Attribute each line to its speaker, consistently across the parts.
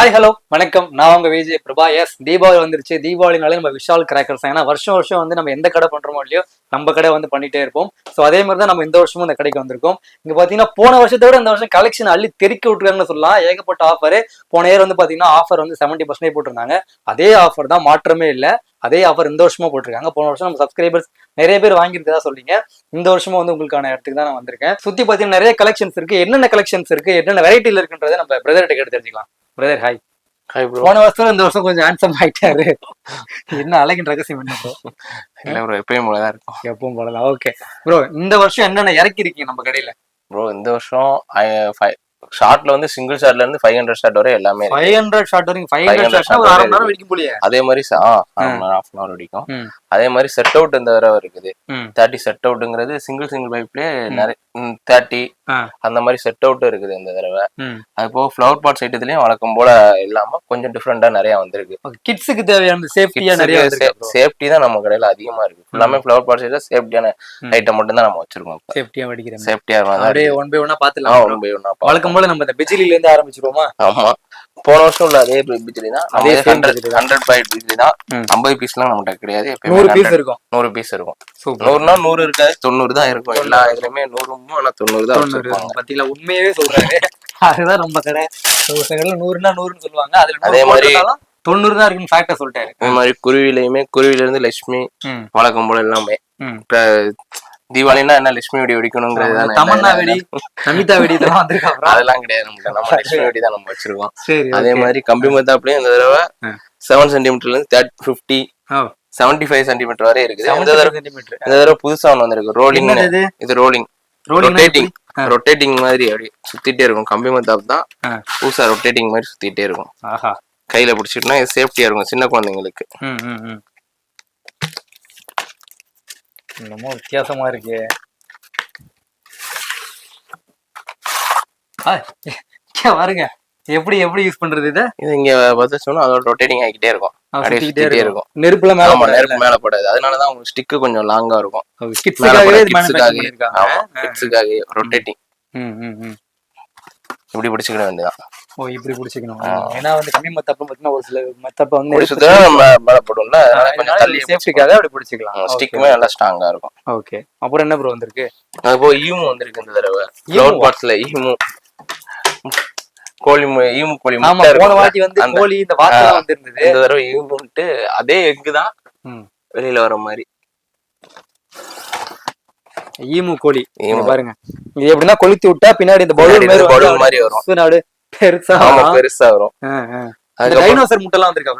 Speaker 1: Hi hello வணக்கம். நான் உங்க விஜய் பிரபா. எஸ் தீபாவளி வந்துருச்சு. தீபாவளினாலே நம்ம விஷால் கிராக்கர்ஸ் ஏன்னா வருஷம் வருஷம் வந்து நம்ம எந்த கடை பண்றோமோ இல்லையோ நம்ம கடை வந்து பண்ணிட்டே இருப்போம். ஸோ அதே மாதிரி தான் நம்ம இந்த வருஷமும் இந்த கடைக்கு வந்திருக்கோம். இங்க பாத்தீங்கன்னா போன வருஷத்தை விட இந்த வருஷம் கலெக்ஷன் அள்ளி தெறிக்க விட்டுருக்காங்கன்னு சொல்லலாம். ஏகப்பட்ட ஆஃபர் போன இயர் வந்து பாத்தீங்கன்னா ஆஃபர் வந்து செவன்டி பர்சன்டேஜ் போட்டிருந்தாங்க. அதே ஆஃபர் தான் மாற்றமே இல்லை. அதே ஆஃபர் இந்த வருஷமும் போட்டிருக்காங்க. போன வருஷம் நம்ம சப்ஸ்கிரைபர்ஸ் நிறைய பேர் வாங்கியிருக்கதா சொல்லிங்க இந்த வருஷமும் வந்து உங்களுக்கான இடத்துக்கு தான் நான் வந்திருக்கேன். சுத்தி பாத்தீங்கன்னா நிறைய கலெக்ஷன்ஸ் இருக்கு. என்னென்ன கலெக்ஷன்ஸ் இருக்கு? என்னென்ன வெரைட்டியில் இருக்குன்றதை நம்ம பிரதர்கிட்ட கேட்டு தெரிஞ்சுக்கலாம். பிரதர் ஹாய்
Speaker 2: ஹாய் ப்ரோ
Speaker 1: போன வருஷம் இந்த வருஷம் கொஞ்சம் ஹேண்ட்ஸம் ஆயிட்டாரு என்ன அழகின் ரகசியம் என்ன bro?
Speaker 2: இல்லை ப்ரோ எப்பயும் போல தான் இருக்கும்
Speaker 1: எப்பவும் போடலாம் ஓகே ப்ரோ இந்த வருஷம் என்னென்ன இறக்கி இருக்கீங்க நம்ம கடையில
Speaker 2: ப்ரோ இந்த வருஷம் ஷார்ட்ல வந்து சிங்கிள் ஷார்ட்ல இருந்து ஃபைவ் ஹண்ட்ரட் ஷார்ட் வரை எல்லாமே.
Speaker 1: ஃபைவ் ஹண்ட்ரட் ஷார்ட் வரைக்கும் ஃபைவ்
Speaker 2: 500
Speaker 1: ஹண்ட்ரட் ஷார்ட் ஒரு அரை மணி நேரம் வரைக்கும் போலியே
Speaker 2: அதே மாதிரி ஆ. ஹாஃப் அன் ஹவர் வரைக்கும்
Speaker 1: ம்.
Speaker 2: அதே மாதிரி செட் அவுட் இந்த தடவை இருக்குது. தேர்ட்டி செட் அவுட்டுங்கிறது சிங்கிள் சிங்கிள் பைப்லயே. நிறைய தேர்ட்டி. அந்த மாதிரி செட் அவுட் இருக்குது இந்த தடவை. அது போக ஃப்ளவர் பாட் ஐட்டத்துலயும் வழக்கம் போல இல்லாம கொஞ்சம் டிஃப்ரெண்டா நிறைய வந்திருக்கு.
Speaker 1: கிட்ஸுக்கு தேவையான சேஃப்டியா நிறைய.
Speaker 2: சேஃப்டி தான் நம்ம கடையில அதிகமா இருக்கு. எல்லாமே ஃப்ளவர் பாட் சைட்ல சேஃப்டியான. ஐட்டம் மட்டும் தான் நம்ம வச்சிருக்கோம்
Speaker 1: சேஃப்டியா வடிக்கிறேன்.
Speaker 2: சேஃப்டியா
Speaker 1: அப்படியே ஒன் பை ஒன்னா பாத்துலாம்
Speaker 2: ஒன் பை ஒன்னா
Speaker 1: வழக்கம் போல நம்ம இந்த பிஜிலில இருந்து ஆரம்பிச்சிருவோமா?
Speaker 2: ஆமா. போன வருஷம் உள்ள அதே பிஜிலி தான்.
Speaker 1: அதே
Speaker 2: ஹண்ட்ரட். ஹண்ட்ரட் பை பிஜிலி தான். ஐம்பது பீஸ்லாம் நம்மகிட்ட கிடையாது.
Speaker 1: நூறு பீஸ்
Speaker 2: 100
Speaker 1: இருக்கும்.
Speaker 2: நூறு பீஸ் இருக்கும். நூறுனா நூறு இருக்காது. தொண்ணூறு தான் இருக்கும். எல்லா இதுலயுமே நூறு இருக்கும் ஆனா தொண்ணூறு தான்
Speaker 1: பாத்தீங்களா உண்மையாவே சொல்றாரு. அதுதான் நம்ம கடை. ஒரு சில நூறுனா நூறுன்னு சொல்லுவாங்க. அதுல
Speaker 2: அதே மாதிரி-
Speaker 1: தொண்ணூறு தான் இருக்குன்னு ஃபேக்டா சொல்லிட்டாரு.
Speaker 2: இந்த மாதிரி குருவிலையுமே குருவில இருந்து லட்சுமி. வழக்கம் போல எல்லாமே. தீபாவளினா என்ன லட்சுமி வெடி வெடிக்கணுங்கிறது
Speaker 1: தமன்னா வெடி நமிதா வெடி இதெல்லாம்?
Speaker 2: அதெல்லாம் கிடையாது நம்மகிட்ட நம்ம லட்சுமி வெடி தான் நம்ம வச்சிருக்கோம்.
Speaker 1: சரி
Speaker 2: அதே. மாதிரி கம்பி மத்தாப்புலயும் இந்த தடவை. செவன் சென்டிமீட்டர்ல இருந்து thirty fifty seventy five centimetre வரை இருக்குது. இந்த
Speaker 1: 75
Speaker 2: தடவை. இந்த தடவை புதுசா ஒன்று வந்திருக்கு ரோலிங்
Speaker 1: இது?
Speaker 2: Rolling rotating. ரொட்டேட்டிங் மாதிரி அப்படி சுத்திட்டே இருக்கும். கம்பி மத்தாப் தான். புதுசா ரொட்டேட்டிங் மாதிரி சுத்திட்டே இருக்கும். கையில பிடிச்சிட்டுனா இது சேஃப்டியா இருக்கும் சின்ன குழந்தைங்களுக்கு.
Speaker 1: ம், ம், ம். என்னமோ வித்தியாசமா இருக்கு. பாருங்க. எப்படி எப்படி யூஸ் பண்றது இத?
Speaker 2: இது இங்க பார்த்துச்சோம்னா அதோட ரொட்டேட்டிங் ஆகிக்கிட்டே இருக்கும்.
Speaker 1: சுத்திக்கிட்டே இருக்கும். நெருப்புல மேல.
Speaker 2: நெருப்பு மேல படாது. அதனாலதான் உங்களுக்கு ஸ்டிக்கு கொஞ்சம் லாங்கா இருக்கும். கிட்ஸுக்காக ரொட்டேட்டிங்
Speaker 1: ம், ம், ம்.
Speaker 2: இப்படி பிடிச்சிக்கிட வேண்டியதான்
Speaker 1: ஓ இப்படி பிடிச்சிக்கணும். ஏன்னா வந்து கம்மி மத்தப்ப பாத்தீங்கன்னா ஒரு சில மத்தப்ப வந்து
Speaker 2: இப்படி சுத்தா மே- மேல போடும்ல அதனால கொஞ்சம் தள்ளி
Speaker 1: சேஃப்டிக்காக அப்படி பிடிச்சிக்கலாம்.
Speaker 2: ஸ்டிக்குமே நல்லா ஸ்ட்ராங்கா இருக்கும்.
Speaker 1: ஓகே அப்புறம் என்ன ப்ரோ வந்திருக்கு?
Speaker 2: அது போக ஈமு வந்திருக்கு இந்த தடவை? ஃபிளவர் பாட்ஸ்ல ஈமு. கோழி ஈமு கோழி
Speaker 1: ஆமா போன வாட்டி வந்து கோழி இந்த வாத்து வந்திருந்தது.
Speaker 2: இந்த தடவை ஈமுன்ட்டு அதே எக்கு தான். வெளியில வர மாதிரி.
Speaker 1: ஈமு கோழி. பாருங்க. இது எப்படின்னா கொளுத்தி விட்டா பின்னாடி இந்த பலூன் மாதிரி
Speaker 2: வரும்.
Speaker 1: பெருசா.
Speaker 2: பெருசா வரும்.
Speaker 1: டைனோசர் முட்டைலாம் வந்திருக்கா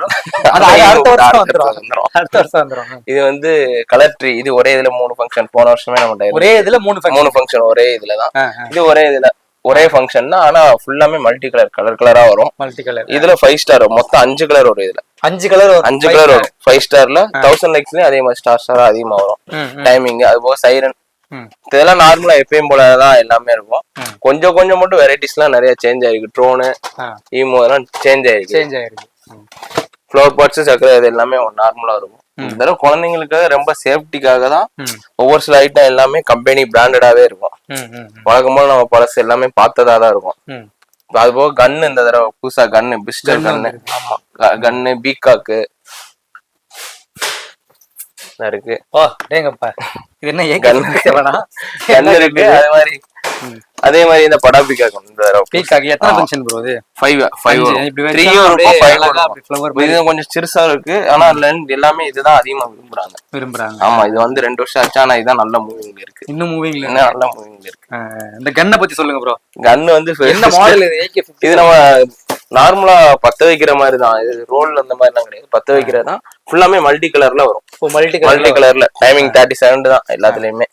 Speaker 2: இது வந்து கலர் ட்ரீ இது ஒரே இதுல மூணு ஃபங்க்ஷன் போன வருஷமே நம்ம
Speaker 1: ஒரே இதுல மூணு.
Speaker 2: மூணு ஃபங்க்ஷன் ஒரே இதுலதான். இது ஒரே இதுல ஒரே ஃபங்க்ஷன் தான் ஆனா ஃபுல்லாமே மல்டி கலர் கலர் கலரா வரும்.
Speaker 1: மல்டி கலர்
Speaker 2: இதுல ஃபைவ் ஸ்டார் மொத்தம் அஞ்சு கலர் வரும் இதுல.
Speaker 1: அஞ்சு கலர்
Speaker 2: அஞ்சு கலர் வரும். ஃபைவ் ஸ்டார்ல தௌசண்ட் லைக்ஸ்லயும் அதே மாதிரி ஸ்டார் ஸ்டாரா அதிகமா வரும். டைமிங் அது போக சைரன். இதெல்லாம் நார்மலா எப்பயும் போலதான் எல்லாமே இருக்கும். கொஞ்சம் கொஞ்சம் மட்டும் வெரைட்டிஸ் எல்லாம் நிறைய சேஞ்ச் ஆயிருக்கு. ட்ரோனு ஈமோ அதெல்லாம் சேஞ்ச் ஆயிருக்கு.
Speaker 1: சேஞ்ச் ஆயிருக்கு.
Speaker 2: ஃப்ளவர் பாட்ஸ் சக்கரை இது எல்லாமே நார்மலா இருக்கும். இந்த குழந்தைங்களுக்காக ரொம்ப சேஃப்டிக்காக தான். ஒவ்வொரு சில ஐட்டம் எல்லாமே கம்பெனி பிராண்டடாவே இருக்கும். வழக்கம் போல நம்ம பழசு எல்லாமே பார்த்ததா தான் இருக்கும். அது போக கன்னு இந்த தடவை புதுசா கன்னு பிஸ்டர் கன்னு கன்னு பீகாக்கு இருக்கு.
Speaker 1: ஓ டேங்கப்பா. இது என்ன. வேணாம்
Speaker 2: கன்னு இருக்கு. அதே மாதிரி. அதே மாதிரி இந்த படா பீகாக் இந்த
Speaker 1: பீக்காக் எத்தனை ஃபங்க்ஷன் ப்ரோ இது?
Speaker 2: ஃபைவ் ஃபைவ்
Speaker 1: அஞ்சு. இப்படி வச்சா
Speaker 2: த்ரீயும்
Speaker 1: அப்படியே
Speaker 2: இருக்கும் ஃபைவ்
Speaker 1: அழகா அப்படி flower மாதிரி
Speaker 2: இது கொஞ்சம் சிறுசா இருக்கு. ஆனா லென்த் எல்லாமே இதுதான் அதிகமா விரும்புறாங்க.
Speaker 1: விரும்புறாங்க.
Speaker 2: ஆமா இது வந்து ரெண்டு வருஷம் ஆச்சு. ஆனா இதுதான் நல்ல மூவிங்ல இருக்கு.
Speaker 1: இன்னும் மூவிங்ல
Speaker 2: இன்னும் நல்ல மூவிங்ல இருக்கு.
Speaker 1: இந்த கன்னை பத்தி சொல்லுங்க ப்ரோ
Speaker 2: கன்னு வந்து
Speaker 1: என்ன மாடல் இது? ஏகே
Speaker 2: இது நம்ம நார்மலா பத்த வைக்கிற மாதிரி தான் இது ரோல் அந்த மாதிரிலாம் கிடையாது. பத்த வைக்கிறது ஃபுல்லாமே மல்டி கலர்ல வரும்
Speaker 1: மல்டி
Speaker 2: மல்டி கலர்ல டைமிங் தேர்ட்டி செவன் தான் எல்லாத்துலயுமே.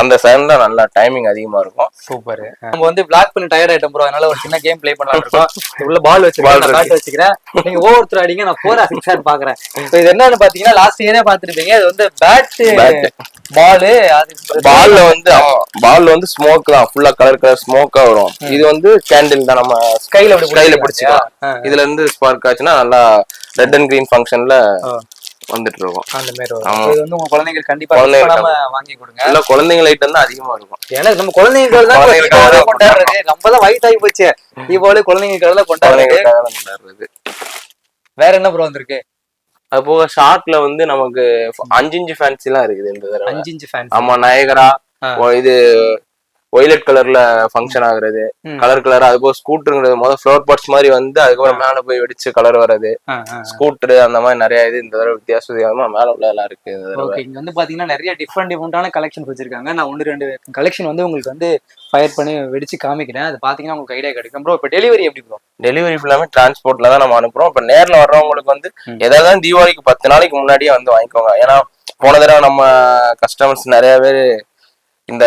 Speaker 2: அந்த செவன் தான் நல்லா டைமிங் அதிகமா இருக்கும்.
Speaker 1: சூப்பர். நம்ம வந்து பிளாக் பண்ணி டயர்ட் ஆயிட்டோம் ப்ரோ அதனால ஒரு சின்ன கேம் ப்ளே பண்ணலாம் இருக்கோம். உள்ள பால்
Speaker 2: இருக்கு.
Speaker 1: பேட் வச்சுக்கிறேன். நீங்க ஒவ்வொருத்தர் அடிங்க நான் போரா சிக்ஸர் பாக்குறேன் இப்போ இது என்னன்னு பாத்தீங்கன்னா லாஸ்ட் இயரே பாத்துருப்பீங்க இது வந்து பேட். பால்
Speaker 2: பால்ல வந்து பால்ல வந்து ஸ்மோக் தான். ஃபுல்லா கலர் கலர் ஸ்மோக்கா வரும். இது வந்து கேண்டில் தான். நம்ம
Speaker 1: அப்படி
Speaker 2: கையில
Speaker 1: பிடிச்சிக்கலாம்.
Speaker 2: இதுல இருந்து ஸ்பார்க் ஆச்சுன்னா நல்லா ரெட் அண்ட் கிரீன் ஃபங்க்ஷன்ல. வந்துட்டு இருக்கும்
Speaker 1: அந்த மாதிரி இது வந்து உங்க குழந்தைங்களுக்கு கண்டிப்பா வாங்கி கொடுங்க
Speaker 2: இல்ல குழந்தைங்க ஐட்டம் தான் அதிகமா இருக்கும்.
Speaker 1: ஏன்னா நம்ம குழந்தைங்களுக்கு தான் கொண்டாடுறது. நம்ம தான் வயசாகி போச்சு. தீபாவளி குழந்தைங்களுக்காக தான் கொண்டாடுறது. வேற என்ன ப்ரோ வந்திருக்கு?
Speaker 2: அது போக ஷார்ட்ல வந்து நமக்கு அஞ்சு இன்ச்சு ஃபேன்சி எல்லாம் இருக்குது இந்த தடவை.
Speaker 1: அஞ்சு இன்ச்சு ஃபேன்
Speaker 2: ஆமா நயகரா இது ஒய்லட் கலர்ல ஃபங்க்ஷன் ஆகுறது. கலர் கலர் அது போக ஸ்கூட்டருங்கிறது முதல் ஃப்ளோர் பார்ட்ஸ் மாதிரி வந்து அதுக்கப்புறம் மேல போய் வெடிச்சு கலர் வர்றது. ஸ்கூட்டர் அந்த மாதிரி நிறைய இது இந்த தடவை வித்தியாச வித்தியாசமா மேல உள்ள எல்லாம் இருக்கு
Speaker 1: இங்க வந்து பாத்தீங்கன்னா நிறைய டிஃப்ரெண்ட் டிஃப்ரெண்டான கலெக்ஷன் வச்சிருக்காங்க. நான் ஒன்று ரெண்டு கலெக்ஷன் வந்து உங்களுக்கு வந்து ஃபயர் பண்ணி வெடிச்சு காமிக்கிறேன். அது பாத்தீங்கன்னா உங்களுக்கு ஐடியா கிடைக்கும். ப்ரோ இப்போ டெலிவரி எப்படி ப்ரோ
Speaker 2: டெலிவரி ஃபுல்லாமே டிரான்ஸ்போர்ட்ல தான் நம்ம அனுப்புறோம். இப்ப நேர்ல வர்றவங்களுக்கு வந்து. ஏதாவது தீபாவளிக்கு பத்து நாளைக்கு முன்னாடியே வந்து வாங்கிக்கோங்க. ஏன்னா போன தடவை நம்ம கஸ்டமர்ஸ் நிறைய பேர் இந்த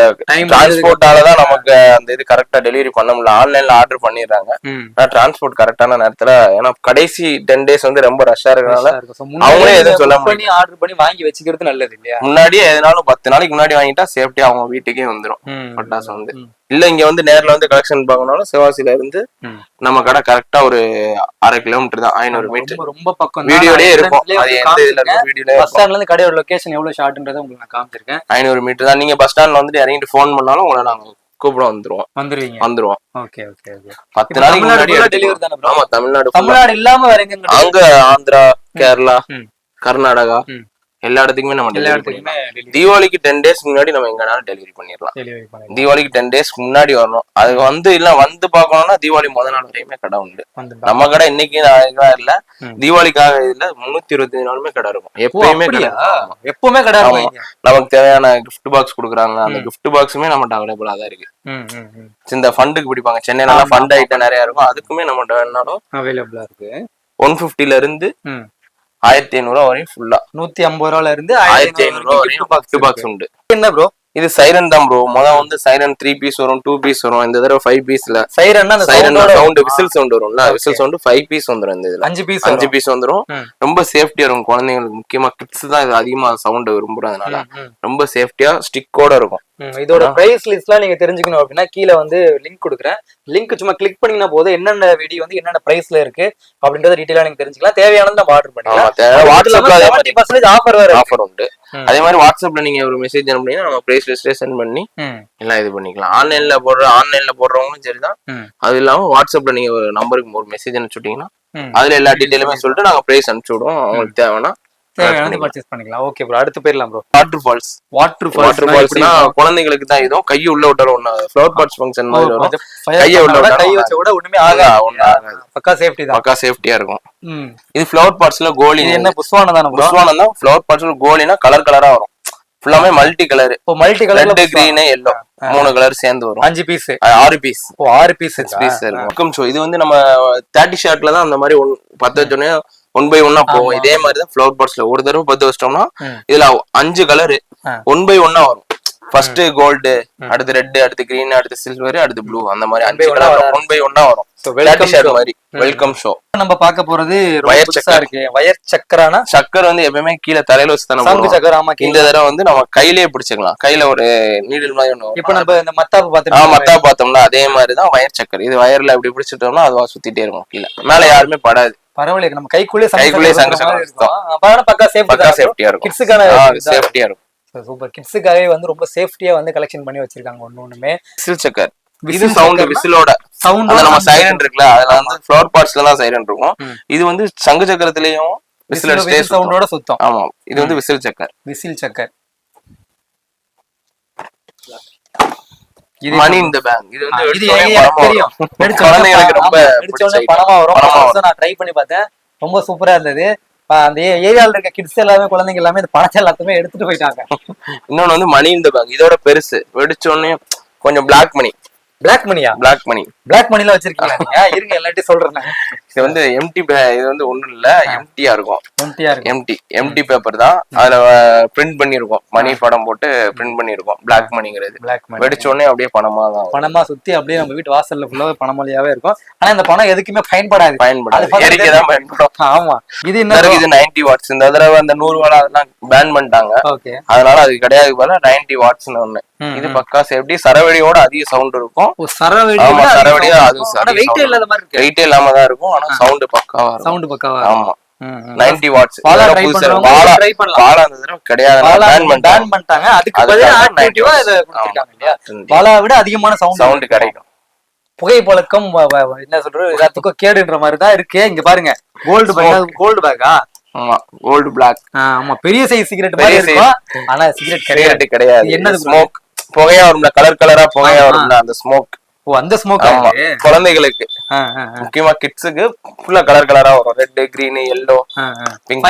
Speaker 2: டிரான்ஸ்போர்ட்டால தான் நமக்கு அந்த இது கரெக்டா டெலிவரி பண்ண முடியல ஆன்லைன்ல ஆர்டர் பண்ணிடுறாங்க. ஆனா டிரான்ஸ்போர்ட் கரெக்டான நேரத்துல ஏன்னா கடைசி டென் டேஸ் வந்து ரொம்ப ரஷ்ஷா இருக்கறனால அவங்களே எதுவும் சொல்ல
Speaker 1: பண்ணி ஆர்டர் பண்ணி வாங்கி வச்சுக்கிறது நல்லது இல்லையா?
Speaker 2: முன்னாடியே எதனாலும் பத்து நாளைக்கு முன்னாடி வாங்கிட்டா சேஃப்டியா அவங்க வீட்டுக்கே வந்துரும். பட்டாசு வந்து. இல்ல இங்க வந்து நேர்ல வந்து கலெக்ஷன் பார்க்கணும்னாலும் சிவாசில இருந்து. நம்ம கடை கரெக்டா ஒரு அரை கிலோமீட்டர் தான் ஐநூறு மீட்டர்
Speaker 1: ரொம்ப பக்கம்
Speaker 2: வீடியோலயே இருக்கும்.
Speaker 1: பஸ் ஸ்டாண்ட்ல இருந்து கடையோட லொகேஷன் எவ்வளவு ஷார்ட்ன்றதை உங்களுக்கு நான் காமிச்சிருக்கேன்.
Speaker 2: ஐநூறு மீட்டர் தான். நீங்க பஸ் ஸ்டாண்ட்ல வந்துட்டு இறங்கிட்டு ஃபோன் பண்ணாலும் உங்களை நாங்க கூப்பிட வந்துருவோம்
Speaker 1: வந்துருவீங்க
Speaker 2: வந்துருவோம்
Speaker 1: ஓகே ஓகே ஓகே
Speaker 2: பத்து நாளைக்கு முன்னாடி
Speaker 1: delivery தானே?
Speaker 2: ஆமா தமிழ்நாடு.
Speaker 1: தமிழ்நாடு இல்லாம வேற எங்க
Speaker 2: அங்க ஆந்திரா கேரளா. கர்நாடகா. எல்லா இடத்துக்குமே நம்ம
Speaker 1: எல்லா இடத்துக்குமே
Speaker 2: தீபாவளிக்கு டென் டேஸ் முன்னாடி நம்ம எங்கனாலும் டெலிவரி பண்ணிடலாம்.
Speaker 1: டெலிவரி
Speaker 2: தீபாவளிக்கு டென் டேஸ் முன்னாடி வரணும். அதுக்கு வந்து இல்ல வந்து பார்க்கணும்னா தீபாவளி முத நாள் வரையுமே கடை உண்டு. நம்ம கடை இன்னைக்கு இல்ல. தீபாவளிக்காக இல்ல முன்னூத்தி இருபத்தி நாலுமே கடை இருக்கும். எப்பயுமே.
Speaker 1: எப்பவுமே கடை. இருக்கும்.
Speaker 2: நமக்கு தேவையான கிஃப்ட் பாக்ஸ் கொடுக்குறாங்க. அந்த கிஃப்ட் பாக்ஸுமே நம்மகிட்ட அவைலபிளா தான் இருக்கு. இந்த ஃபண்டுக்கு பிடிப்பாங்க. சென்னையில
Speaker 1: ஆமா,
Speaker 2: ஃபண்ட் ஐட்டம் நிறைய இருக்கும். அதுக்குமே நம்மகிட்ட வேணாலும்
Speaker 1: அவைலபிளா இருக்கு.
Speaker 2: ஒன் பிப்டில இருந்து. ஆயிரத்தி ஐநூறு ரூபா வரையும் ஃபுல்லா
Speaker 1: நூத்தி ஐம்பது ரூபால இருந்து
Speaker 2: ஆயிரத்தி ஐநூறு ரூபா வரையும் கிஃப்ட் பாக்ஸ் உண்டு.
Speaker 1: என்ன ப்ரோ
Speaker 2: இது சைரன் தான் ப்ரோ முதல் வந்து சைரன் த்ரீ பீஸ் வரும் டூ பீஸ் வரும். இந்த தடவை five பீஸ்ல
Speaker 1: siren
Speaker 2: siren sound whistle sound வரும்ல. விசில் சவுண்ட் ஃபைவ் பீஸ் வந்துரும் இந்த இதுல.
Speaker 1: அஞ்சு பீஸ்
Speaker 2: அஞ்சு பீஸ் வந்துரும்.
Speaker 1: ம்.
Speaker 2: ரொம்ப சேஃப்டியா இருக்கும். குழந்தைங்களுக்கு முக்கியமா கிட்ஸ் தான் இது அதிகமா சவுண்ட் விரும்புறதுனால. ரொம்ப சேஃப்டியா ஸ்டிக்கோட இருக்கும்.
Speaker 1: இதோட பிரைஸ் லிஸ்ட்லாம் நீங்க தெரிஞ்சுக்கணும் அப்படின்னா கீழே வந்து லிங்க் கொடுக்குறேன். லிங்க் சும்மா கிளிக் பண்ணீங்கன்னா போதும். என்னென்ன வெடி வந்து என்னென்ன பிரைஸ்ல இருக்கு அப்படின்றத டீட்டெயிலா நீங்க தெரிஞ்சுக்கலாம். தேவையானது நம்ம ஆர்டர்
Speaker 2: வாட்ஸ்அப்ல
Speaker 1: பர்சன்டேஜ் ஆஃபர் வேற.
Speaker 2: ஆஃபர் உண்டு. அதே மாதிரி வாட்ஸ்அப்ல நீங்க ஒரு மெசேஜ் அனுப்புனீங்கன்னா நம்ம பிரைஸ் லிஸ்டே சென்ட் பண்ணி எல்லாம் இது பண்ணிக்கலாம். ஆன்லைன்ல போடுற ஆன்லைன்ல போடுறவங்களும் சரிதான். அது இல்லாம வாட்ஸ்அப்ல நீங்க ஒரு நம்பருக்கு ஒரு மெசேஜ் அனுப்பிச்சுட்டீங்கன்னா. அதுல எல்லா டீட்டெயிலுமே சொல்லிட்டு நாங்க பிரைஸ் அனுப்பிச்சு விடுவோம். அவங்களுக்கு தேவைன்னா.
Speaker 1: ஓகே ப்ரோ அடுத்து போயிடலாம் bro
Speaker 2: waterfalls
Speaker 1: water
Speaker 2: water ஃபால்ஸ்னா குழந்தைங்களுக்கு தான் இதுவும். கையை உள்ள விட்டாலும் ஒண்ணு ஃபிளவர் பார்ட்ஸ் ஃபங்க்ஷன் மாதிரி வரும். கையை உள்ள
Speaker 1: கை வச்ச கூட ஒண்ணுமே ஆகாது. பக்கா சேஃப்டி தான்.
Speaker 2: பக்கா சேஃப்டியா இருக்கும். இது ஃபிளவர் பார்ட்ஸ்ல கோலி
Speaker 1: என்ன புஷ்வானம் தானே
Speaker 2: புஷ்வானம் தான். ஃபிளவர் பார்ட்ஸ்ல கோலினா கலர் கலரா வரும். ஃபுல்லாமே மல்டி கலர்
Speaker 1: இப்போ மல்டி கலர்ல
Speaker 2: ரெட் கிரீன் எல்லோ மூணு கலர் சேர்ந்து வரும்.
Speaker 1: அஞ்சு பீஸ்
Speaker 2: ஆறு பீஸ்
Speaker 1: ஓ ஆறு பீஸ்
Speaker 2: பீஸ் இருக்கும். ஷோ இது வந்து நம்ம தேர்ட்டி ஷார்ட்ல தான் அந்த மாதிரி ஒன் பத்து வச்சோடனே ஒன் பை ஒன்னா போகும் இதே மாதிரி தான் ஃபிளவர் பார்ட்ஸ்ல ஒரு தடவை பத்து வச்சிட்டோம்னா. இதுல அஞ்சு கலரு. ஒன் பை ஒன்னா வரும் ஃபர்ஸ்ட் கோல்டு அடுத்து ரெட் அடுத்து கிரீன் அடுத்து சில்வர் அடுத்து ப்ளூ அந்த மாதிரி அஞ்சு கலர் ஒன் பை ஒன்னா வரும். மாதிரி. வெல்கம் ஷோ
Speaker 1: நம்ம பார்க்க போறது
Speaker 2: வயர்
Speaker 1: புதுசா
Speaker 2: சக்கரம்.
Speaker 1: இருக்கு. வயர் சக்கரானா?
Speaker 2: சக்கர் வந்து எப்பயுமே கீழே தலையில வச்சு தானே
Speaker 1: சங்கு. சக்கரம் ஆமா
Speaker 2: இந்த தடவை வந்து நம்ம கையிலேயே பிடிச்சுக்கலாம். கையில ஒரு நீடில் மாதிரி ஒண்ணு
Speaker 1: இப்ப. நம்ம இந்த மத்தாப்பு
Speaker 2: ஆ
Speaker 1: பார்த்துட்டு
Speaker 2: மத்தா பார்த்தோம்னா அதே மாதிரி தான் வயர் சக்கர். இது வயர்ல இப்படி பிடிச்சிட்டோம்னா அதுவா சுத்திட்டே இருக்கும் கீழே. மேல யாருமே படாது.
Speaker 1: பரவாயில்ல நம்ம கைக்குள்ளே
Speaker 2: கைக்குள்ளே சங்கு சக்கரம்
Speaker 1: இருக்கும் பக்கா
Speaker 2: பக்கா
Speaker 1: சேஃப்டி
Speaker 2: சேஃப்டியா இருக்கும்.
Speaker 1: கிட்ஸுக்கான
Speaker 2: சேஃப்டியா இருக்கும்.
Speaker 1: சூப்பர் கிட்ஸுக்காகவே வந்து ரொம்ப சேஃப்டியா வந்து கலெக்ஷன் பண்ணி வச்சிருக்காங்க ஒண்ணு ஒண்ணுமே.
Speaker 2: விசில் சக்கர் இது சவுண்ட்? விசிலோட
Speaker 1: சவுண்ட்
Speaker 2: நம்ம சைரன் இருக்குல்ல அதுல வந்து ஃபிளவர் பார்ட்ஸ்ல தான் சைரன் இருக்கும். இது வந்து சங்கு சக்கரத்திலயும் விசில்.
Speaker 1: சவுண்டோட சுத்தம்.
Speaker 2: ஆமா. இது வந்து விசில் சக்கர்
Speaker 1: விசில் சக்கர் இது
Speaker 2: மணி இந்த பேங்க் இது வந்து
Speaker 1: இது தெரியும்.
Speaker 2: குழந்தைங்களுக்கு ரொம்ப.
Speaker 1: பணமா வரும். நான் ட்ரை பண்ணி பார்த்தேன். ரொம்ப சூப்பரா இருந்தது. அந்த ஏரியாவில் இருக்க கிட்ஸ் எல்லாமே குழந்தைங்க எல்லாமே இந்த படத்தை எல்லாத்தையுமே எடுத்துட்டு போயிட்டாங்க.
Speaker 2: இன்னொன்னு வந்து மணி இந்த பேங்க் இதோட பெருசு. வெடிச்ச உடனே கொஞ்சம் பிளாக் மணி
Speaker 1: பிளாக் மணியா
Speaker 2: பிளாக் மணி
Speaker 1: பிளாக் மணில வச்சிருக்கீங்களா இருங்க எல்லாத்தையும் சொல்றேன்.
Speaker 2: இது வந்து எம்டி இது வந்து ஒண்ணும் இல்ல எம்டியா இருக்கும்.
Speaker 1: இருக்கு
Speaker 2: எம்டி எம்டி பேப்பர் தான். அதுல பிரிண்ட் பண்ணிருக்கோம். மணி படம் போட்டு பிரிண்ட் பண்ணிருக்கோம். பிளாக் மணிங்கிறது
Speaker 1: பிளாக் மணி
Speaker 2: வெடிச்ச உடனே அப்படியே பணமா தான்.
Speaker 1: பணமா சுத்தி அப்படியே நம்ம வீட்டு வாசல்ல ஃபுல்லாவே பணமொழியாவே இருக்கும். ஆனா இந்த பணம் எதுக்குமே பயன்படாது.
Speaker 2: பயன்படாது. எரிக்க தான் பயன்படும்.
Speaker 1: ஆமா. இது என்ன
Speaker 2: இது 90 வாட்ஸ் இந்த தடவை அந்த நூறு வாட் அதெல்லாம் பேன் பண்ணிட்டாங்க. அதனால அது கிடையாது போல 90 வாட்ஸ்னு ஒண்ணு. இது பக்கா சேஃப்டி சரவெடியோட அதிக சவுண்ட் இருக்கும். ஆமா,
Speaker 1: விட அதிக
Speaker 2: சரவெடி
Speaker 1: sound
Speaker 2: அது
Speaker 1: இருக்கும்.
Speaker 2: அதிக
Speaker 1: ஆனா வெயிட்
Speaker 2: sound.
Speaker 1: இல்லாத மாதிரி இருக்கு.
Speaker 2: வெயிட்டே இல்லாம தான் இருக்கும் ஆனா சவுண்ட் பக்காவா
Speaker 1: சவுண்ட் பக்காவா
Speaker 2: ஆமா. நைன்டி வாட்ஸ்
Speaker 1: ட்ரை பண்ணலாம்.
Speaker 2: அந்த தடவை கிடையாது பேன் பண்ணிட்டாங்க.
Speaker 1: அதுக்கு பதிலா
Speaker 2: 90
Speaker 1: ஆக்டிவிட்டிவா இதை
Speaker 2: watts.
Speaker 1: கொடுத்திருக்காங்க இல்லையா? விட அதிகமான சவுண்ட்
Speaker 2: சவுண்ட் கிடைக்கும்.
Speaker 1: வ- என்ன சொல்றது? எல்லாத்துக்கும் கேடுன்ற மாதிரி தான் இருக்கு. இங்க பாருங்க. கோல்டு பேக் கோல்டு பேக்கா
Speaker 2: ஆமா கோல்டு பிளாக்
Speaker 1: ஆமா. பெரிய சைஸ் சிகரெட் மாதிரி இருக்கும். ஆனா சிகரெட் கிடையாது.
Speaker 2: கிடையாது.
Speaker 1: இது என்னது
Speaker 2: ஸ்மோக் புகையா வரும்ல கலர் கலரா புகையா. வரும்ல அந்த ஸ்மோக்
Speaker 1: ஓ அந்த ஸ்மோக்
Speaker 2: ஆமா. குழந்தைகளுக்கு. முக்கியமா கிட்ஸுக்கு ஃபுல்லா கலர் கலரா வரும். Red green yellow pink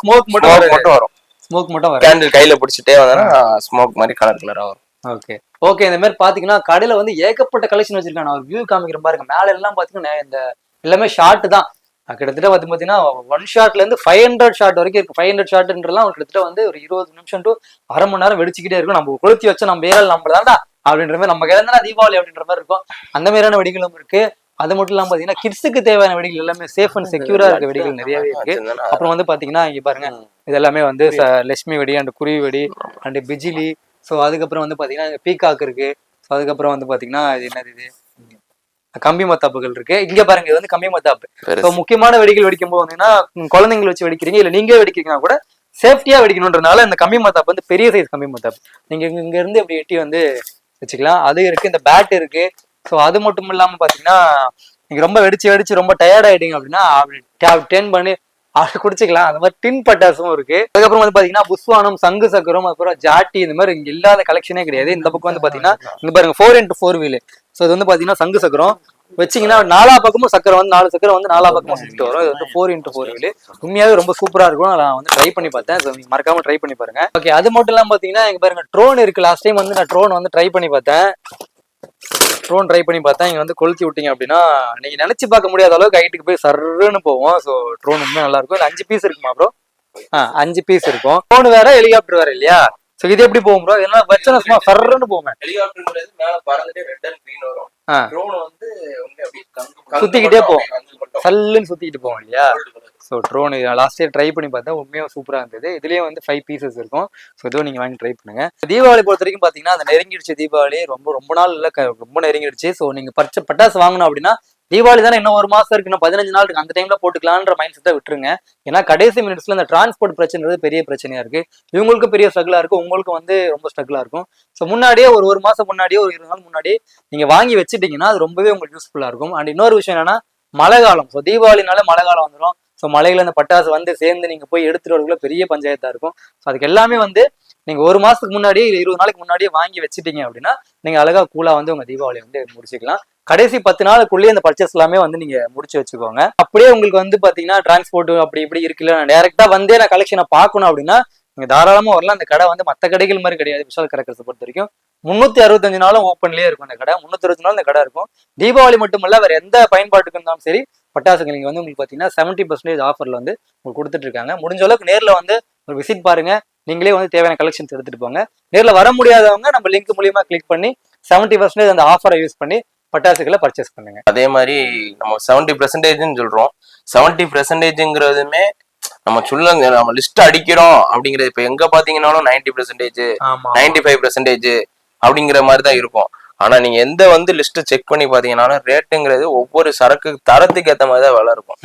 Speaker 1: smoke மட்டும்
Speaker 2: மட்டும் வரும்.
Speaker 1: ஸ்மோக் மட்டும் வரும்
Speaker 2: கேண்டில் கையில பிடிச்சிட்டே வந்தா ஸ்மோக் மாதிரி கலர் கலரா வரும்.
Speaker 1: ஓகே. ஓகே இந்த மாதிரி பாத்தீங்கன்னா கடையில வந்து ஏகப்பட்ட கலெக்ஷன் வச்சிருக்காங்க. ஒரு வியூ காமிக்கிற பாருங்க மேல எல்லாம் பாத்தீங்கன்னா இந்த எல்லாமே ஷார்ட் தான். கிட்டத்தட்ட வந்து பாத்தீங்கன்னா ஒன் ஷாட்ல இருந்து ஃபைவ் ஹண்ட்ரட் ஷாட் வரைக்கும் இருக்கு. ஃபைவ் ஹண்ட்ரட் ஷாட்ன்றலாம் கிட்டத்தட்ட வந்து ஒரு இருபது நிமிஷம் டு அரை மணி நேரம் வெடிச்சுக்கிட்டே இருக்கும். நம்ம கொளுத்தி வச்சா நம்ம ஏறால் நம்ம தான்டா அப்படின்ற மாதிரி நம்ம கிடந்தா தீபாவளி அப்படின்ற மாதிரி இருக்கும். அந்த மாதிரியான வெடிகளும் இருக்கு. அது மட்டும் இல்லாம பாத்தீங்கன்னா கிட்ஸுக்கு தேவையான வெடிகள் எல்லாமே சேஃப் அண்ட் செக்யூரா இருக்க வெடிகள் நிறையவே இருக்கு. அப்புறம் வந்து பாத்தீங்கன்னா இங்க பாருங்க இது எல்லாமே வந்து லட்சுமி வெடி அண்ட் குருவி வெடி அண்ட் பிஜிலி. ஸோ அதுக்கப்புறம் வந்து பாத்தீங்கன்னா பீகாக் இருக்கு. ஸோ அதுக்கப்புறம் வந்து பாத்தீங்கன்னா இது என்னது இது? கம்பி மத்தாப்புகள் இருக்கு. இங்க பாருங்க இது வந்து கம்பி மத்தாப்பு.
Speaker 2: பெருசு.
Speaker 1: முக்கியமான வெடிகள் வெடிக்கும் போது பார்த்தீங்கன்னா ம், குழந்தைங்களை வச்சு வெடிக்கிறீங்க இல்ல நீங்களே வெடிக்கிறீங்கன்னா கூட சேஃப்டியா வெடிக்கணுன்றனால இந்த கம்பி மத்தாப்பு வந்து பெரிய சைஸ் கம்பி மத்தாப்பு. நீங்க இங்க இங்க இருந்து இப்படி எட்டி வந்து வச்சுக்கலாம். அது இருக்கு இந்த பேட் இருக்கு. ஸோ அது மட்டும் இல்லாம பாத்தீங்கன்னா நீங்க ரொம்ப வெடிச்சு வெடிச்சு ரொம்ப டயர்ட் ஆயிட்டீங்க அப்படின்னா அப்படி டேன் பண்ணி அதை குடிச்சிக்கலாம். அந்த மாதிரி டின் பட்டாசும் இருக்கு. அதுக்கப்புறம் வந்து பாத்தீங்கன்னா புஸ்வானம் சங்கு சக்கரம் அப்புறம் ஜாட்டி இந்த மாதிரி இங்க இல்லாத கலெக்ஷனே கிடையாது. இந்த பக்கம் வந்து பாத்தீங்கன்னா இங்க பாருங்க four into four wheel so இது வந்து பாத்தீங்கன்னா சங்கு சக்கரம். வச்சீங்கன்னா நாலா பக்கமும் சக்கரம் வந்து நாலு சக்கரம் வந்து நாலா பக்கமும் சுற்றிட்டு வரும். இது வந்து ஃபோர் இன்ட்டு ஃபோர் வீலு உண்மையாவே ரொம்ப சூப்பரா இருக்கும். நான் வந்து ட்ரை பண்ணி பார்த்தேன். ஸோ நீங்கள் மறக்காம ட்ரை பண்ணி பாருங்க. ஓகே அது மட்டும் இல்லாம பாத்தீங்கன்னா இங்க பாருங்க ட்ரோன் இருக்கு. லாஸ்ட் டைம் வந்து நான் ட்ரோன் வந்து ட்ரை பண்ணி பார்த்தேன். ட்ரோன் ட்ரை பண்ணி பார்த்தேன் இங்க வந்து கொளுத்தி விட்டீங்க அப்படின்னா நீங்க நினைச்சு பார்க்க முடியாத அளவுக்கு ஹைட்டுக்கு போய் சர்ருன்னு போவோம். ஸோ ட்ரோன் ரொம்ப நல்லா இருக்கும். இல்ல அஞ்சு பீஸ் இருக்குமா ப்ரோ ஆ அஞ்சு பீஸ் இருக்கும். ட்ரோன் வேற ஹெலிகாப்டர் வேற இல்லையா? ஸோ இது எப்படி போகும் ப்ரோ என்ன வச்சனா சும்மா சர்ருன்னு போவேன்
Speaker 2: ஹெலிகாப்டர்ங்கிறது மேல பறந்துட்டே ரெட் அண்ட் கிரீன் வரும். ட்ரோன் வந்து. மட்டும் அப்படியே
Speaker 1: சல்லுன்னு சுத்திக்கிட்டு போவோம் இல்லையா. So drone last year try பண்ணி பார்த்தேன் உண்மையாக சூப்பராக இருந்தது. இதுலேயே வந்து ஃபைவ் பீசஸ் இருக்கும். ஸோ இதுவும் நீங்கள் வாங்கி ட்ரை பண்ணுங்க. தீபாவளி பொறுத்த வரைக்கும் பார்த்தீங்கன்னா அந்த நெருங்கிடுச்சு தீபாவளி ரொம்ப ரொம்ப நாள் இல்லை க- ரொம்ப நெருங்கிடுச்சு. ஸோ நீங்கள் பச்சை பட்டாசு வாங்கணும் அப்படின்னா தீபாவளி தானே இன்னும் ஒரு மாசம் இருக்கு இன்னும் பதினஞ்சு நாள் இருக்கு. அந்த டைம்ல போட்டுக்கலான்ற மைண்ட் செட்டை விட்டுருங்க. ஏன்னா கடைசி மினிட்ஸ்ல இந்த டிரான்ஸ்போர்ட் பிரச்சனைறது பெரிய பிரச்சனையா இருக்கு. இவங்களுக்கும் பெரிய ஸ்ட்ரகிளா இருக்கும். உங்களுக்கும் வந்து ரொம்ப ஸ்ட்ரகிளா இருக்கும். ஸோ முன்னாடியே ஒரு ஒரு மாசம் முன்னாடியே ஒரு இருபது நாள் முன்னாடியே நீங்க வாங்கி வச்சுட்டீங்கன்னா அது ரொம்பவே உங்களுக்கு யூஸ்ஃபுல்லா இருக்கும். அண்ட் இன்னொரு விஷயம் என்னன்னா மழை காலம். ஸோ தீபாவளினால மழை காலம் வந்துடும் ஸோ மலையில் அந்த பட்டாசு வந்து சேர்ந்து நீங்க போய் எடுத்துட்டு வரக்குள்ள பெரிய பஞ்சாயத்தாக இருக்கும். ஸோ அதுக்கு எல்லாமே வந்து நீங்கள் ஒரு மாசத்துக்கு முன்னாடியே இருபது நாளைக்கு முன்னாடியே வாங்கி வச்சுட்டீங்க அப்படின்னா நீங்கள் அழகா கூலாக வந்து உங்கள் தீபாவளி வந்து முடிச்சுக்கலாம். கடைசி பத்து நாளுக்குள்ளேயே இந்த பர்ச்சேஸ் எல்லாமே வந்து நீங்க முடிச்சு வச்சுக்கோங்க. அப்படியே உங்களுக்கு வந்து பாத்தீங்கன்னா டிரான்ஸ்போர்ட் அப்படி இப்படி இருக்குல்ல நான் டேரக்டா வந்தே நான் கலெக்ஷனை பார்க்கணும் அப்படின்னா நீங்க தாராளமா வரலாம். அந்த கடை வந்து மற்ற கடைகள் மாதிரி கிடையாது. விஷால் கரக்கர்ஸை பொறுத்த வரைக்கும். முன்னூத்தி அறுபத்தஞ்சு நாளும் ஓப்பன்லயே இருக்கும் அந்த கடை. முன்னூத்தி அறுபத்தி நாள் இந்த கடை இருக்கும். தீபாவளி மட்டுமல்ல வேற எந்த பயன்பாட்டுக்கு இருந்தாலும் சரி பட்டாசுகள் நீங்க வந்து உங்களுக்கு பாத்தீங்கன்னா செவன்டி பர்சன்டேஜ் ஆஃபர்ல வந்து உங்களுக்கு கொடுத்துட்டு இருக்காங்க முடிஞ்ச அளவுக்கு நேர்ல வந்து ஒரு விசிட் பாருங்க. நீங்களே வந்து தேவையான கலெக்ஷன்ஸ் எடுத்துட்டு போங்க. நேர்ல வர முடியாதவங்க நம்ம லிங்க் மூலியமா கிளிக் பண்ணி செவன்டி பர்சன்டேஜ் அந்த ஆஃபரை யூஸ் பண்ணி பட்டாசுகளை பர்ச்சேஸ் பண்ணுங்க.
Speaker 2: அதே மாதிரி நம்ம செவன்டி பெர்சன்டேஜ்னு சொல்றோம். செவன்டி பெர்சன்டேஜ்ங்கிறதுமே நம்ம சொல்ல நம்ம லிஸ்ட் அடிக்கிறோம் அப்படிங்கிறது இப்ப எங்க பாத்தீங்கன்னாலும் ninety percentage ninety five percentage அப்படிங்கிற மாதிரி தான் இருக்கும் ஆனா நீங்க எந்த வந்து லிஸ்ட் செக் பண்ணி பாத்தீங்கன்னாலும் ரேட்டுங்கிறது ஒவ்வொரு சரக்கு தரத்துக்கு ஏத்த மாதிரி தான் விலை இருக்கும்.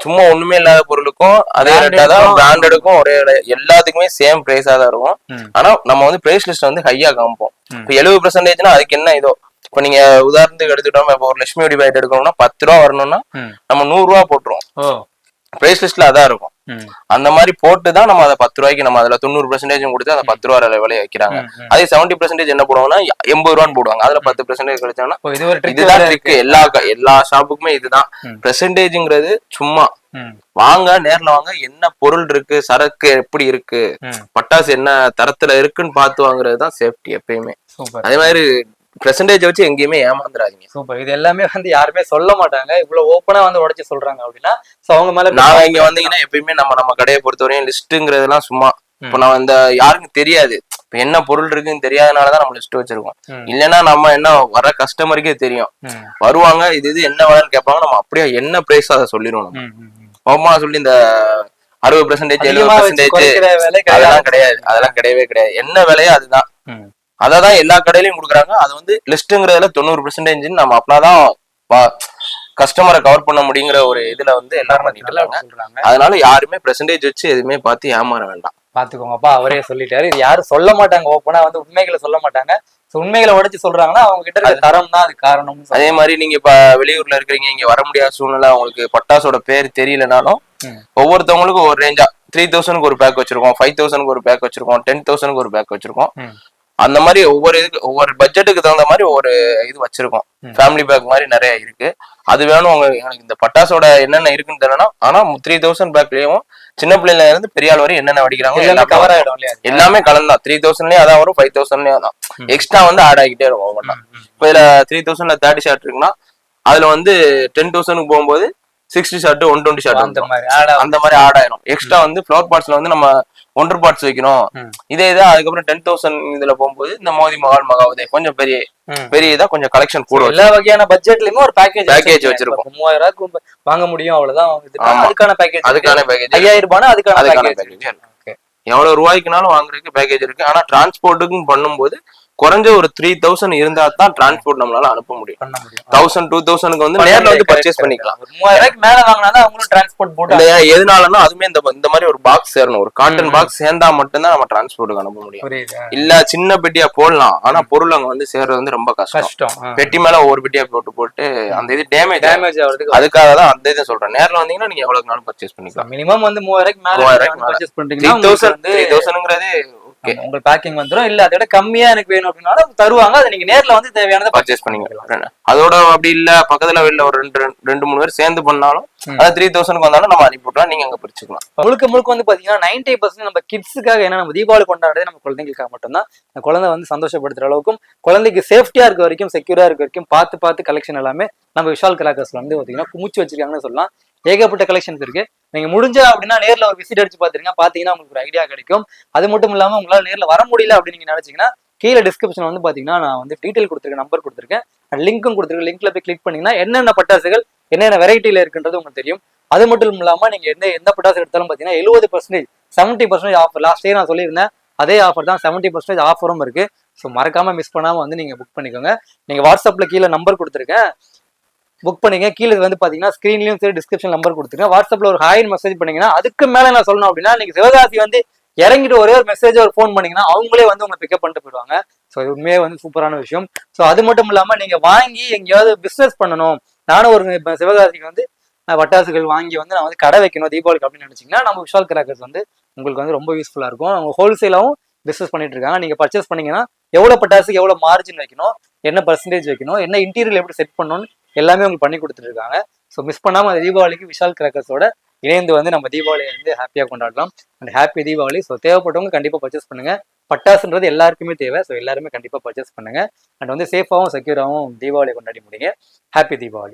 Speaker 2: சும்மா ஒண்ணுமே இல்லாத பொருளுக்கும் அதே ரேட்டா தான்
Speaker 1: க்கும்
Speaker 2: பிராண்டடுக்கும் ஒரே. எல்லாத்துக்குமே சேம் பிரைஸா தான் இருக்கும். ஆனா நம்ம வந்து பிரைஸ் லிஸ்ட் வந்து ஹையா காமிப்போம். இப்போ எழுபது பெர்சன்டேஜ்னா அதுக்கு என்ன இதோ இப்போ நீங்க உதாரணத்துக்கு எடுத்துட்டோம் இப்போ ஒரு லட்சுமி வெடி பாக்கெட் எடுக்கணும்னா பத்து ரூபா வரணும்னா. நம்ம நூறு ரூபா போட்டுருவோம் பிரைஸ் லிஸ்ட்ல அதான் இருக்கும். அந்த மாதிரி போட்டு தான் நம்ம அதை பத்து ரூபாய்க்கு நம்ம அதுல தொண்ணூறு பெர்சன்டேஜ் கொடுத்து அந்த பத்து ரூபா விலையை வைக்கிறாங்க. அதே செவன்டி பெர்சன்டேஜ் என்ன போடுவாங்கன்னா எண்பது ரூபான்னு போடுவாங்க. அதுல பத்து பெர்சன்டேஜ் கிடைச்சாங்கன்னா இதுதான் ட்ரிக் எல்லா எல்லா ஷாப்புக்குமே இதுதான். பெர்சன்டேஜ்ங்கிறது சும்மா. வாங்க நேர்ல வாங்க என்ன பொருள் இருக்கு சரக்கு எப்படி இருக்கு. பட்டாசு என்ன தரத்துல இருக்குன்னு பார்த்து வாங்குறது தான் சேஃப்டி எப்பயுமே. அதே மாதிரி பெர்சன்டேஜ் வச்சு எங்கேயுமே ஏமாந்துடாதீங்க
Speaker 1: சூப்பர் இது எல்லாமே வந்து யாருமே சொல்ல மாட்டாங்க. இவ்வளவு ஓப்பனா வந்து உடைச்சு சொல்றாங்க அப்படின்னா சோ அவங்க மேல
Speaker 2: நாங்க இங்க வந்தீங்கன்னா எப்பயுமே நம்ம நம்ம கடையை பொறுத்தவரையும் லிஸ்ட்டுங்கிறதுலாம் சும்மா. இப்போ நம்ம இந்த யாருக்கும் தெரியாது. இப்ப என்ன பொருள் இருக்குன்னு தெரியாதனாலதான் நம்ம லிஸ்ட் வச்சிருக்கோம். இல்லைன்னா நம்ம என்ன வர கஸ்டமருக்கே தெரியும். வருவாங்க இது இது என்ன விலைன்னு கேட்பாங்க. நம்ம அப்படியே என்ன பிரைஸ் அதை சொல்லிடுவோம் நம்ம. சொல்லி இந்த அறுபது பெர்சன்டேஜ் எழுபது பெர்சன்டேஜ் அதெல்லாம்
Speaker 1: கிடையாது.
Speaker 2: கிடையாது. அதெல்லாம் கிடையவே கிடையாது. என்ன விலையோ அதுதான்.
Speaker 1: ம்.
Speaker 2: அததான் எல்லா கடையிலயும் கொடுக்குறாங்க. அது வந்து லிஸ்ட்டுங்கிறதுல தொண்ணூறு பெர்சன்டேஜ் நம்ம அப்பனாதான் கஸ்டமரை கவர் பண்ண முடியுங்கிற ஒரு இதுல வந்து பண்ணிட்டு இருக்காங்க.
Speaker 1: சொல்றாங்க.
Speaker 2: அதனால யாருமே பெர்சன்டேஜ் வச்சு எதுவுமே பார்த்து ஏமாற வேண்டாம்.
Speaker 1: பாத்துக்கோங்கப்பா அவரே சொல்லிட்டாரு. இது யாரும் சொல்ல மாட்டாங்க ஓப்பனா வந்து உண்மைகளை சொல்ல மாட்டாங்க. உண்மைகளை உடைச்சு சொல்றாங்கன்னா அவங்க கிட்ட இருக்க தரம் தான் அது காரணம்
Speaker 2: அதே மாதிரி நீங்க இப்ப வெளியூர்ல இருக்கிறீங்க இங்க வர முடியாத சூழ்நிலை உங்களுக்கு பட்டாசோட பேர் தெரியலனாலும். ஒவ்வொருத்தவங்களுக்கும் ஒரு ரேஞ்சா த்ரீ தௌசண்ட்க்கு ஒரு பேக் வச்சிருக்கோம் ஃபைவ் தௌசண்ட்க்கு ஒரு பேக் வச்சிருக்கோம் டென் தௌசண்ட்க்கு ஒரு பேக் வச்சிருக்கோம். அந்த மாதிரி ஒவ்வொரு இதுக்கு ஒவ்வொரு பட்ஜெட்டுக்கு தகுந்த மாதிரி ஒவ்வொரு இது வச்சிருக்கோம். ஃபேமிலி பேக் மாதிரி நிறைய இருக்கு அது வேணும் உங்க எனக்கு இந்த பட்டாசோட என்னென்ன இருக்குன்னு தெரியணும் ஆனா த்ரீ தௌசண்ட் பேக்லயும் சின்ன பிள்ளைல இருந்து பெரிய ஆள் வரை என்னென்ன வெடிக்கிறாங்க
Speaker 1: எல்லாமே கவர் ஆயிடும்
Speaker 2: எல்லாமே கலந்தான் த்ரீ தௌசண்ட்லயும் அதான் வரும் ஃபைவ் தௌசண்ட்லயும் அதான். எக்ஸ்ட்ரா வந்து ஆட் ஆகிட்டே இருக்கும் ஒவ்வொன்றா. இப்போ இதுல த்ரீ தௌசண்ட்ல தேர்ட்டி ஷார்ட் இருக்குன்னா அதுல வந்து டென் தௌசண்ட்க்கு போகும்போது sixty shot one twenty shot
Speaker 1: அந்த மாதிரி ஆட்
Speaker 2: அந்த மாதிரி ஆட் ஆயிரும். எக்ஸ்ட்ரா வந்து ஃபிளவர் பார்ட்ஸ்ல வந்து நம்ம ஒன்றரை பார்ட்ஸ் வைக்கணும். இதே இதா அதுக்கப்புறம் டென் தௌசண்ட் இதுல போகும்போது இந்த மோதி மகால் மகாவதே கொஞ்சம் பெரிய. பெரிய இதா கொஞ்சம் கலெக்ஷன் கூட.
Speaker 1: எல்லா வகையான பட்ஜெட்லயுமே ஒரு பேக்கேஜ்
Speaker 2: Package வச்சிருக்கோம்.
Speaker 1: மூவாயிரம் ரூபாய்க்கு வாங்க முடியும் அவ்வளவுதான். இதுனா. அதுக்கான பேக்கேஜ்
Speaker 2: அதுக்கான பேக்கேஜ்
Speaker 1: ஐயாயிரம் ரூபாய்னா அதுக்கான பேக்கேஜ்
Speaker 2: பேக்கேஜ் எவ்வளவு ரூபாய்க்குனாலும் வாங்குறதுக்கு பேக்கேஜ் இருக்கு. ஆனா டிரான்ஸ்போர்ட்டுக்கும் பண்ணும்போது குறைஞ்ச ஒரு த்ரீ தௌசண்ட் இருந்தா தான் டிரான்ஸ்போர்ட் நம்மளால அனுப்ப முடியும். தௌசண்ட் டூ தௌசண்ட்க்கு வந்து நேர்ல வந்து பர்ச்சேஸ் பண்ணிக்கலாம்.
Speaker 1: ஒரு மூவாயிரம் மேல வாங்கினா அவங்களும் டிரான்ஸ்போர்ட் போட்டு
Speaker 2: இல்லையா? எதனாலன்னா அதுமே இந்த இந்த மாதிரி ஒரு பாக்ஸ் சேரணும். ஒரு காட்டன். பாக்ஸ் சேர்ந்தா மட்டும்தான் நம்ம டிரான்ஸ்போர்ட்டுக்கு அனுப்ப முடியும். இல்ல சின்ன பெட்டியா போடலாம். ஆனா பொருள் அங்க வந்து சேர்றது வந்து ரொம்ப கஷ்டம். பெட்டி மேல ஒவ்வொரு பெட்டியா போட்டு போட்டு அந்த இது டேமேஜ்
Speaker 1: டேமேஜ் ஆகிறதுக்கு
Speaker 2: அதுக்காக தான் அந்த இதை சொல்றேன். நேர்ல வந்தீங்கன்னா நீங்க எவ்வளவு நாளும் பர்ச்சேஸ் பண்ணிக்கலாம்.
Speaker 1: மினிமம் வந்து மூவாயிரம் மேல. பர்ச்சேஸ் உங்களுக்கு
Speaker 2: தௌசண்ட் தௌசண்ட்ங்கிறதே
Speaker 1: உங்களுக்கு பேக்கிங் வந்துரும். இல்ல அதை விட கம்மியா எனக்கு வேணும் அப்படின்னாலும் தருவாங்க. அதை நீங்க நேர்ல வந்து தேவையானதை
Speaker 2: பர்ச்சேஸ் பண்ணிக்கலாம். அதோட அப்படி இல்ல பக்கத்துல வெளில ஒரு ரெண்டு ரெண்டு- மூணு பேர் சேர்ந்து பண்ணாலும். அது த்ரீ தௌசண்ட்க்கு வந்தாலும் நம்ம அனுப்பி விட்டோம் நீங்க அங்க பிரிச்சுக்கலாம்.
Speaker 1: முழுக்க முழுக்க வந்து பாத்தீங்கன்னா நைன்டி பர்சன்ட் நம்ம கிட்ஸுக்காக ஏன்னா நம்ம தீபாவளி கொண்டாடுறது நம்ம குழந்தைங்களுக்காக மட்டும்தான். அந்த குழந்தை வந்து சந்தோஷப்படுத்துற அளவுக்கும் குழந்தைக்கு சேஃப்டியா இருக்க வரைக்கும் செக்யூரா இருக்க வரைக்கும் பார்த்து பார்த்து கலெக்ஷன் எல்லாமே நம்ம விஷால் கிராக்கர்ஸ்ல வந்து பாத்தீங்கன்னா குமிச்சு வச்சிருக்காங்கன்னு சொல்லலாம். ஏகப்பட்ட கலெக்ஷன்ஸ் இருக்கு. நீங்க முடிஞ்சா அப்படின்னா நேர்ல ஒரு விசிட் அடிச்சு பாத்துருங்க. பாத்தீங்கன்னா உங்களுக்கு ஒரு ஐடியா கிடைக்கும். அது மட்டும் இல்லாம உங்களால நேர்ல வர முடியல அப்படின்னு நீங்க நினைச்சீங்கன்னா கீழே டிஸ்கிரிப்ஷன் வந்து பாத்தீங்கன்னா நான் வந்து டீடைல் கொடுத்துருக்கேன் நம்பர் கொடுத்துருக்கேன். லிங்க்கும் கொடுத்துருக்கேன். லிங்க்ல போய் கிளிக் பண்ணீங்கன்னா என்னென்ன பட்டாசுகள் என்னென்ன வெரைட்டில இருக்குன்றது உங்களுக்கு தெரியும். அது மட்டும் இல்லாம நீங்க எந்த எந்த பட்டாசு எடுத்தாலும் பாத்தீங்கன்னா எழுபது percentage seventy percentage offer last நான் சொல்லியிருந்தேன். அதே ஆஃபர் தான் செவன்ட்டி பர்சன்டேஜ் ஆஃபரும் இருக்கு. ஸோ மறக்காம மிஸ் பண்ணாம வந்து நீங்க புக் பண்ணிக்கோங்க. நீங்க வாட்ஸ்அப்ல கீழே நம்பர் கொடுத்துருக்கேன். புக் பண்ணுங்க. கீழே வந்து பாத்தீங்கன்னா ஸ்கிரீன்லயும் சரி டிஸ்கிரிப்ஷன் நம்பர் கொடுத்துருங்க. வாட்ஸ்அப்ல ஒரு ஹாயின் மெசேஜ் பண்ணீங்கன்னா அதுக்கு மேல நான் சொல்லணும் அப்படின்னா நீங்க சிவகாசி வந்து இறங்கிட்டு ஒரே ஒரு மெசேஜ் ஒரு ஃபோன் பண்ணீங்கன்னா அவங்களே வந்து உங்களை பிக்கப் பண்ணிட்டு போயிடுவாங்க. ஸோ இது உண்மையே வந்து சூப்பரான விஷயம். ஸோ அது மட்டும் இல்லாம நீங்க வாங்கி எங்கேயாவது பிசினஸ் பண்ணணும். நானும் ஒரு சிவகாசிக்கு வந்து பட்டாசுகள் வாங்கி வந்து நான் வந்து கடை வைக்கணும் தீபாவளிக்கு அப்படின்னு நினைச்சீங்கன்னா நம்ம விஷால் கிராக்கர்ஸ் வந்து உங்களுக்கு வந்து ரொம்ப யூஸ்ஃபுல்லா இருக்கும். அவங்க ஹோல்சேலாவும் பிசினஸ் பண்ணிட்டு இருக்காங்க. நீங்க பர்ச்சேஸ் பண்ணீங்கன்னா எவ்வளவு பட்டாசுக்கு எவ்வளவு மார்ஜின் வைக்கணும்? என்ன பர்சன்டேஜ் வைக்கணும்? என்ன இன்டீரியர் எப்படி செட் பண்ணணும்னு எல்லாமே உங்களுக்கு பண்ணி கொடுத்துட்டு இருக்காங்க ஸோ மிஸ் பண்ணாம அந்த தீபாவளிக்கு விஷால் கிராக்கர்ஸோட இணைந்து வந்து நம்ம தீபாவளியை வந்து ஹாப்பியாக கொண்டாடலாம். And happy Deepavali. ஸோ தேவைப்பட்டவங்க கண்டிப்பாக பர்ச்சேஸ் பண்ணுங்க. பட்டாசுன்றது எல்லாருக்குமே தேவை. ஸோ எல்லாருமே கண்டிப்பாக பர்ச்சேஸ் பண்ணுங்க. அண்ட் வந்து சேஃபாகவும் செக்யூராகவும் தீபாவளி கொண்டாடி முடியுங்க ஹாப்பி தீபாவளி.